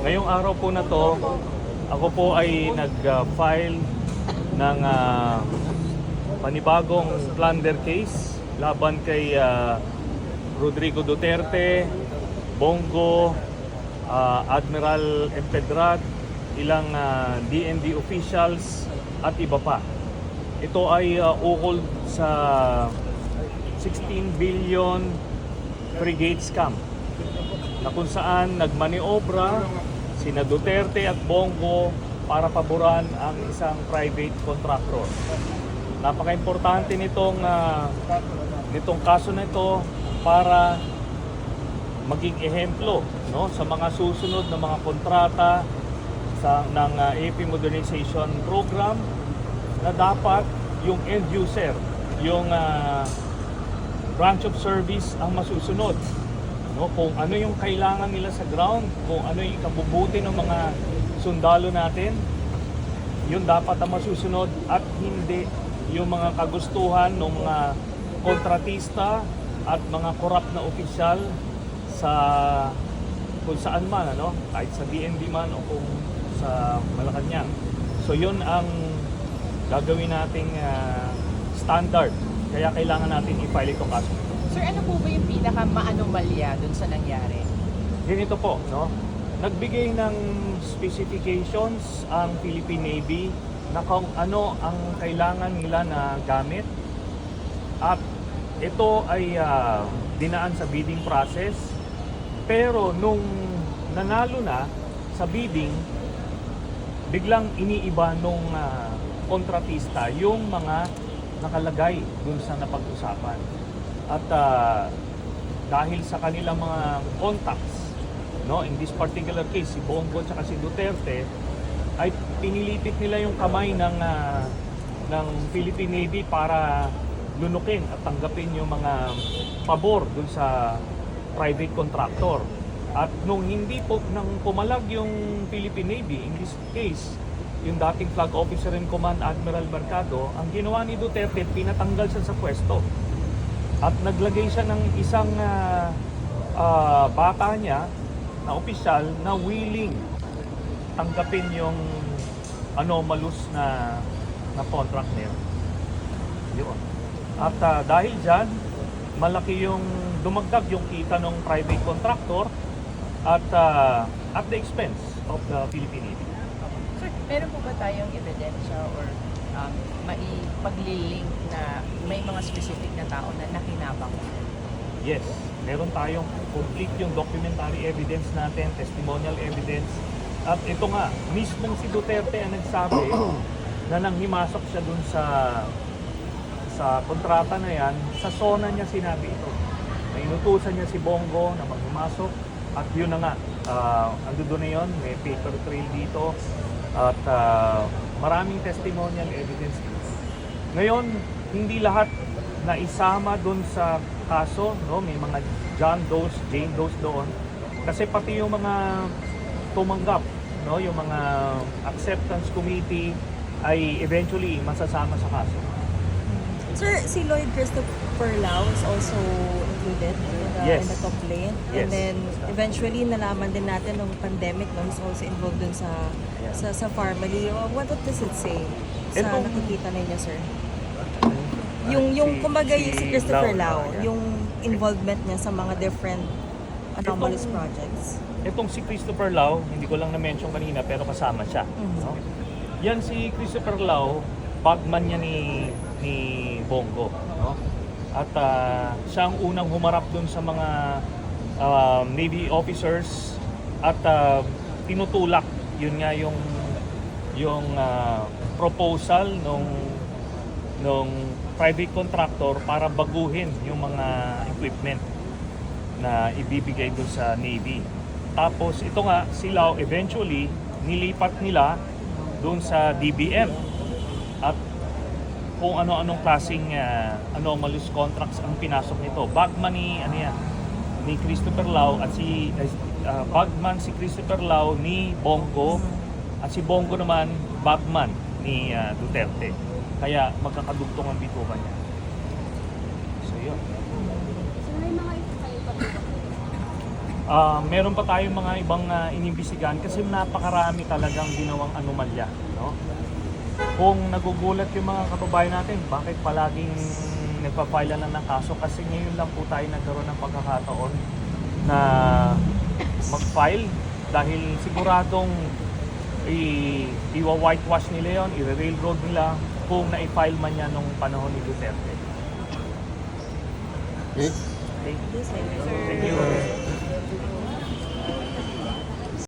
Ngayong araw po na to, ako po ay nag-file ng ah, panibagong plunder case laban kay ah, Rodrigo Duterte, Bongo, ah, Admiral Empedrad, ilang ah, DND officials at iba pa. Ito ay ah, ukol sa 16 billion frigate scam na kung saan nagmaniobra sina Duterte at Bongo para paboran ang isang private contractor. Napaka-importante nitong ah, nitong kaso na ito para maging ehemplo no sa mga susunod na mga kontrata sa ng ah, AP Modernization Program na dapat yung end user, yung ah, branch of service ang masusunod. No, kung ano yung kailangan nila sa ground, kung ano yung kabubuti ng mga sundalo natin, yun dapat ang masusunod at hindi yung mga kagustuhan ng mga kontratista at mga korap na opisyal sa kung saan man ano kahit sa DND man o kung sa Malacanang. So yun ang gagawin nating ah, standard. Kaya kailangan natin i-file itong kaso. Sir, ano po ba yung pinaka maanomalya dun sa nangyari? Ganito po, no? Nagbigay ng specifications ang Philippine Navy na kung ano ang kailangan nila na gamit. At ito ay ah, dinaan sa bidding process. Pero nung nanalo na sa bidding, biglang iniiba nung ah, kontratista yung mga nakalagay dun sa napag-usapan. At ah, dahil sa kanilang mga contacts, no, in this particular case, si Bongo at si Duterte, ay pinilipit nila yung kamay ng, ah, ng Philippine Navy para lunukin at tanggapin yung mga pabor dun sa private contractor. At nung hindi po, nang pumalag yung Philippine Navy, in this case, yung dating flag officer in command, Admiral Mercado, ang ginawa ni Duterte, pinatanggal siya sa pwesto. At naglagay siya ng isang ah, ah, bata niya na opisyal na willing tanggapin yung anomalous na na contract niya. Yun. At ah, dahil dyan, malaki yung dumagdag yung kita ng private contractor at ah, at the expense of the Philippine Navy. Sir, meron po ba tayong ebidensya or um, maipag-link na may mga specific na tao na nakinabang? Yes, meron tayong complete yung documentary evidence natin, testimonial evidence. At ito nga, mismong si Duterte ang nagsabi na nang himasok siya dun sa sa kontrata na yan, sa zona niya sinabi ito. Na inutusan niya si Bongo na maghimasok at yun na nga, uh, ando doon na yun, may paper trail dito at ah, maraming testimonial evidence. Ngayon, hindi lahat na isama doon sa kaso, no? May mga John Does, Jane Does doon. Kasi pati yung mga tumanggap, no? Yung mga acceptance committee ay eventually masasama sa kaso. Sir, si Lloyd Christopher Lau is also included in the, Yes. in the complaint. Yes. And then eventually nalaman din natin nung pandemic, no, he's also involved dun sa Yeah. sa, sa family. Uh, What, what does it say sa Itong- nakikita ninyo, sir? Yung, yung Si- kumbaga si si Christopher Lau, Lau, yung involvement niya sa mga different anomalous Itong- projects. Itong si Christopher Lau, hindi ko lang na-mention kanina pero kasama siya. Mhm. No? Yan si Christopher Lau, bagman niya ni ni Bongo. No? At ah, siya ang unang humarap dun sa mga um, Navy officers at ah, tinutulak yun nga yung yung ah, proposal nung nung private contractor para baguhin yung mga equipment na ibibigay doon sa Navy. Tapos ito nga, si Lau eventually nilipat nila doon sa DBM. At kung ano-anong klaseng ah, anomalous contracts ang pinasok nito. Bagman ni, ano yan, ni Christopher Lau at si uh, Bagman si Christopher Lau ni Bongo at si Bongo naman Bagman ni ah, Duterte. Kaya magkakadugtong ang bitukan niya. So yun. So may mga kayo pa Ah, meron pa tayong mga ibang uh, inimbisigan kasi napakarami talagang ginawang anomalya. No? Kung nagugulat yung mga kababayan natin, bakit palaging nagpa-file na ng kaso? Kasi ngayon lang po tayo nagkaroon ng pagkakataon na mag-file dahil siguradong i- iwa-whitewash nila yon, i-railroad nila kung na-file man yan nung panahon ni Duterte. Okay? This, like, Thank you.